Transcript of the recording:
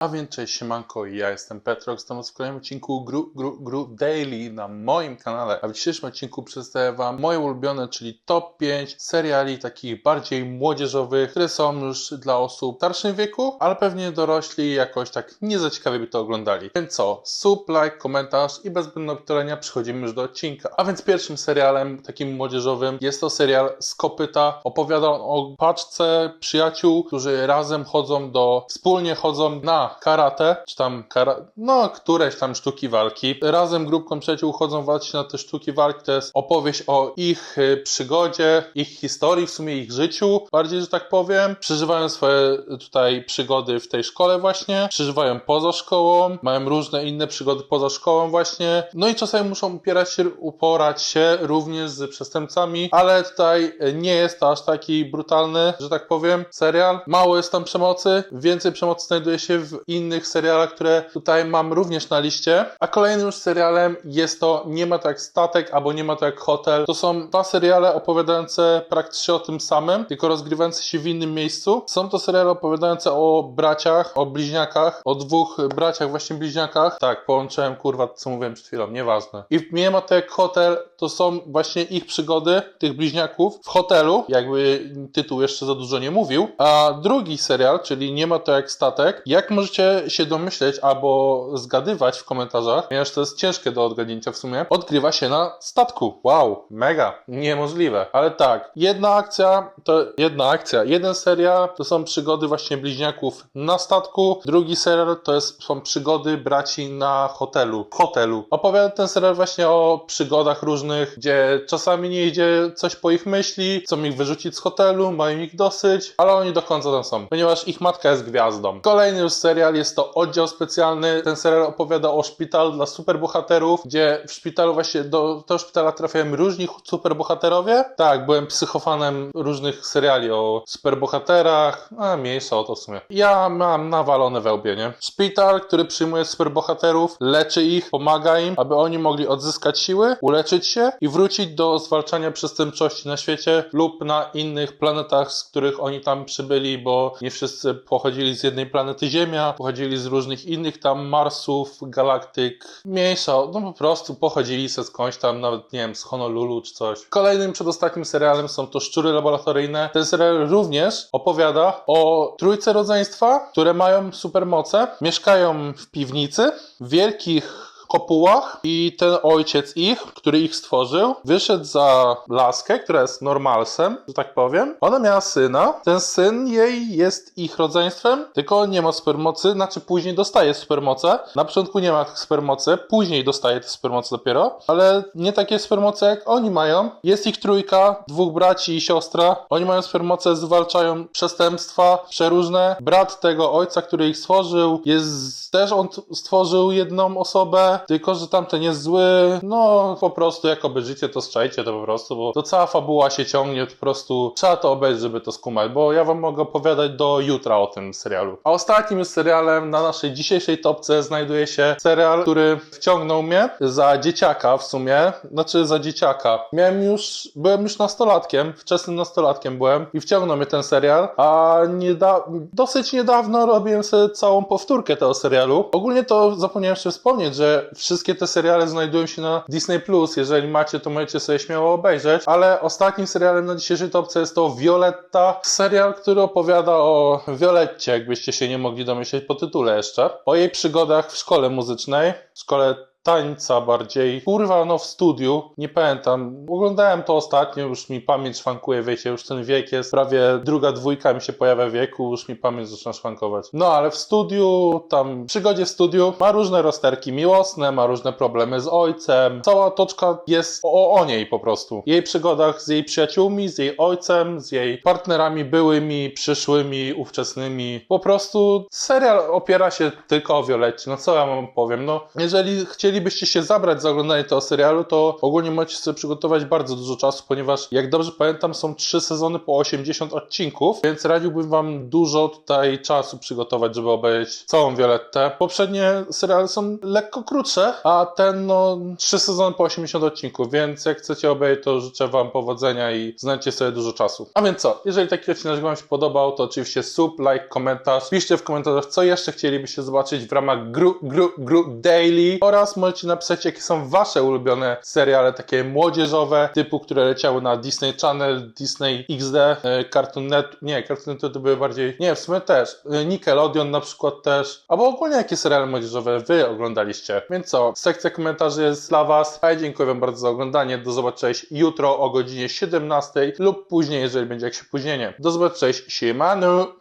A więc cześć siemanko, ja jestem Petrox, witam was w kolejnym odcinku Gru, Gru, Gru Daily na moim kanale. A w dzisiejszym odcinku przedstawię wam moje ulubione, czyli top 5 seriali takich bardziej młodzieżowych, które są już dla osób w starszym wieku, ale pewnie dorośli jakoś tak nie za ciekawie by to oglądali. Więc co, sub, like, komentarz i bez zbędnego pytania przechodzimy już do odcinka. A więc pierwszym serialem takim młodzieżowym jest to serial z kopyta. Opowiada on o paczce przyjaciół, którzy razem chodzą do, wspólnie chodzą na karate, czy tam kara, no któreś tam sztuki walki. Razem grupką przyjaciół chodzą walczyć na te sztuki walki. To jest opowieść o ich y, przygodzie, ich historii, w sumie ich życiu, bardziej, że tak powiem. Przeżywają swoje tutaj przygody w tej szkole właśnie, przeżywają poza szkołą, mają różne inne przygody poza szkołą właśnie. No i czasami muszą upierać się, uporać się również z przestępcami, ale tutaj nie jest to aż taki brutalny, że tak powiem, serial. Mało jest tam przemocy, więcej przemocy znajduje się w innych serialach, które tutaj mam również na liście. A kolejnym już serialem jest to Nie ma to jak statek, albo Nie ma to jak hotel. To są dwa seriale opowiadające praktycznie o tym samym, tylko rozgrywające się w innym miejscu. Są to seriale opowiadające o braciach, o bliźniakach, o dwóch braciach, właśnie bliźniakach. Tak, połączyłem kurwa, co mówiłem przed chwilą, nieważne. I Nie ma to jak hotel, to są właśnie ich przygody, tych bliźniaków w hotelu, jakby tytuł jeszcze za dużo nie mówił. A drugi serial, czyli Nie ma to jak statek, jak możecie się domyśleć albo zgadywać w komentarzach, ponieważ to jest ciężkie do odgadnięcia w sumie, odgrywa się na statku. Wow, mega, niemożliwe. Ale tak, jedna akcja to jedna akcja, jeden serial to są przygody właśnie bliźniaków na statku, drugi serial to jest, są przygody braci na hotelu. Hotelu. Opowiada ten serial właśnie o przygodach różnych, gdzie czasami nie idzie coś po ich myśli, chcą ich wyrzucić z hotelu, mają ich dosyć, ale oni do końca tam są, ponieważ ich matka jest gwiazdą. Kolejny już serial jest to oddział specjalny. Ten serial opowiada o szpital dla superbohaterów, gdzie w szpitalu właśnie do tego szpitala trafiają różni superbohaterowie. Tak, byłem psychofanem różnych seriali o superbohaterach, a mniejsza o to w sumie. Ja mam nawalone we łbie, nie? Szpital, który przyjmuje superbohaterów, leczy ich, pomaga im, aby oni mogli odzyskać siły, uleczyć się i wrócić do zwalczania przestępczości na świecie lub na innych planetach, z których oni tam przybyli, bo nie wszyscy pochodzili z jednej planety Ziemia, pochodzili z różnych innych tam Marsów, galaktyk, mniejsza, no po prostu pochodzili se skądś tam, nawet nie wiem, z Honolulu czy coś. Kolejnym przedostatnim serialem są to Szczury Laboratoryjne. Ten serial również opowiada o trójce rodzeństwa, które mają supermoce, mieszkają w piwnicy, wielkich kopułach i ten ojciec ich, który ich stworzył, wyszedł za laskę, która jest normalsem, że tak powiem. Ona miała syna. Ten syn jej jest ich rodzeństwem, tylko nie ma supermocy, znaczy później dostaje supermoce. Na początku nie ma tych supermocy, później dostaje te supermoce dopiero, ale nie takie supermoce jak oni mają. Jest ich trójka, dwóch braci i siostra. Oni mają supermoce, zwalczają przestępstwa przeróżne. Brat tego ojca, który ich stworzył, jest też on stworzył jedną osobę, tylko że tamten jest zły. No po prostu jak obejrzycie to strzajcie to po prostu, bo to cała fabuła się ciągnie, po prostu trzeba to obejrzeć, żeby to skumać, bo ja wam mogę opowiadać do jutra o tym serialu. A ostatnim serialem na naszej dzisiejszej topce znajduje się serial, który wciągnął mnie za dzieciaka w sumie, znaczy za dzieciaka. Miałem już, byłem już nastolatkiem, wczesnym nastolatkiem byłem i wciągnął mnie ten serial, a nieda dosyć niedawno robiłem sobie całą powtórkę tego serialu. Ogólnie to zapomniałem jeszcze wspomnieć, że wszystkie te seriale znajdują się na Disney+, jeżeli macie, to możecie sobie śmiało obejrzeć, ale ostatnim serialem na dzisiejszej topce jest to Violetta, serial, który opowiada o Violetcie, jakbyście się nie mogli domyśleć po tytule jeszcze, o jej przygodach w szkole muzycznej, w szkole tańca bardziej. Kurwa, no w studiu, nie pamiętam. Oglądałem to ostatnio, już mi pamięć szwankuje, wiecie, już ten wiek jest, prawie druga dwójka mi się pojawia w wieku, już mi pamięć zaczyna szwankować. No, ale w studiu, tam, w przygodzie w studiu, ma różne rozterki miłosne, ma różne problemy z ojcem. Cała toczka jest o, o niej po prostu. Jej przygodach z jej przyjaciółmi, z jej ojcem, z jej partnerami byłymi, przyszłymi, ówczesnymi. Po prostu serial opiera się tylko o Violetcie. No co ja wam powiem? No, jeżeli chcieliście chcielibyście się zabrać za oglądanie tego serialu, to ogólnie możecie sobie przygotować bardzo dużo czasu, ponieważ jak dobrze pamiętam, są trzy sezony po 80 odcinków, więc radziłbym wam dużo tutaj czasu przygotować, żeby obejrzeć całą Violettę. Poprzednie seriale są lekko krótsze, a ten no trzy sezony po 80 odcinków, więc jak chcecie obejrzeć, to życzę wam powodzenia i znajdźcie sobie dużo czasu. A więc co, jeżeli taki odcinek wam się podobał, to oczywiście sub, like, komentarz. Piszcie w komentarzach, co jeszcze chcielibyście zobaczyć w ramach gru, gru, gru daily oraz możecie napisać, jakie są wasze ulubione seriale, takie młodzieżowe, typu, które leciały na Disney Channel, Disney XD, e, Cartoon Net, nie, Cartoon Network to były bardziej, nie, w sumie też, e, Nickelodeon na przykład też, albo ogólnie jakie seriale młodzieżowe wy oglądaliście. Więc co, sekcja komentarzy jest dla was, a ja dziękuję wam bardzo za oglądanie, do zobaczenia jutro o godzinie 17 lub później, jeżeli będzie jakieś opóźnienie. Do zobaczenia, siemano!